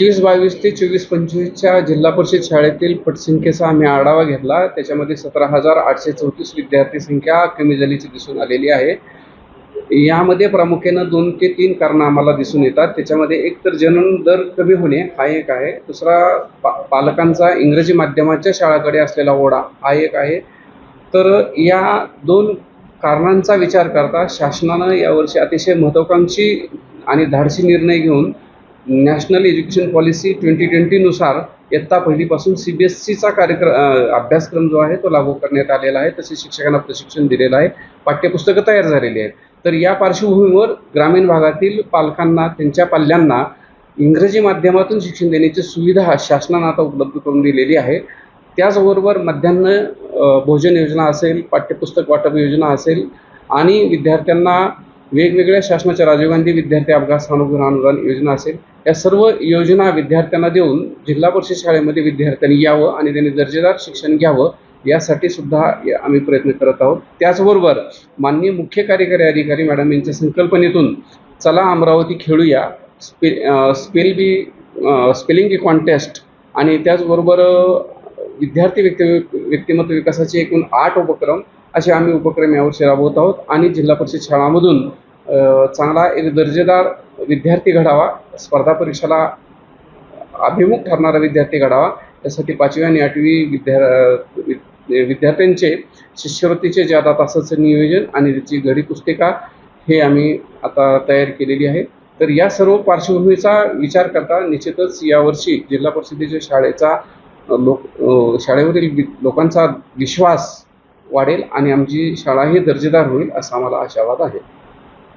एकवीस बावीस ते चोवीस पंचवीसच्या जिल्हा परिषद शाळेतील पटसंख्येचा आम्ही आढावा घेतला. त्याच्यामध्ये सतरा हजार आठशे चौतीस विद्यार्थी संख्या कमी झाल्याची दिसून आलेली आहे. यामध्ये प्रामुख्यानं दोन ते तीन कारणं आम्हाला दिसून येतात. त्याच्यामध्ये एक तर जनन दर कमी होणे हा एक आहे. दुसरा पा पालकांचा इंग्रजी माध्यमाच्या शाळाकडे असलेला ओढा हा एक आहे. तर या दोन कारणांचा विचार करता शासनानं यावर्षी अतिशय महत्त्वाकांक्षी आणि धाडसी निर्णय घेऊन नॅशनल एज्युकेशन पॉलिसी ट्वेंटी ट्वेंटीनुसार इयत्ता पहिलीपासून सी बी एस सीचा कार्यक्रम अभ्यासक्रम जो आहे तो लागू करण्यात आलेला आहे. तसेच शिक्षकांना प्रशिक्षण दिलेलं आहे. पाठ्यपुस्तकं तयार झालेली आहेत. तर या पार्श्वभूमीवर ग्रामीण भागातील पालकांना त्यांच्या पाल्यांना इंग्रजी माध्यमातून शिक्षण देण्याची सुविधा शासनानं आता उपलब्ध करून दिलेली आहे. त्याचबरोबर मध्यान्ह भोजन योजना असेल पाठ्यपुस्तक वाटप योजना असेल आणि विद्यार्थ्यांना वेगवेगळ्या शासनाच्या राजीव गांधी विद्यार्थी अपघात सानुग्रह अनुदान योजना असेल या सर्व योजना विद्यार्थ्यांना देऊन जिल्हा परिषद शाळेमध्ये विद्यार्थ्यांनी यावं आणि त्यांनी दर्जेदार शिक्षण घ्यावं यासाठी सुद्धा या- आम्ही प्रयत्न करत आहोत. त्याचबरोबर माननीय मुख्य कार्यकारी अधिकारी मॅडम यांच्या संकल्पनेतून चला अमरावती खेळूया स्पे spell bee spelling bee contest आणि त्याचबरोबर विद्यार्थी व्यक्ती व्यक्तिमत्व विकासाचे एकूण आठ उपक्रम असे आम्ही उपक्रम यावर्षी राबवत आहोत. आणि जिल्हा परिषद शाळामधून चांगला एक दर्जेदार विद्यार्थी घडावा स्पर्धा परीक्षेला अभिमुख ठरणारा विद्यार्थी घडावा त्यासाठी पाचवी आणि आठवी विद्या विद्यार्थ्यांचे शिष्यवृत्तीचे जादा तासाचं नियोजन आणि त्याची घडी पुस्तिका हे आम्ही आता तयार केलेली आहे. तर या सर्व पार्श्वभूमीचा विचार करता निश्चितच यावर्षी जिल्हा परिषदेच्या शाळेचा लोक शाळेवरील लोकांचा विश्वास वाढेल आणि आमची शाळा ही दर्जेदार होईल असा आम्हाला आशावाद आहे.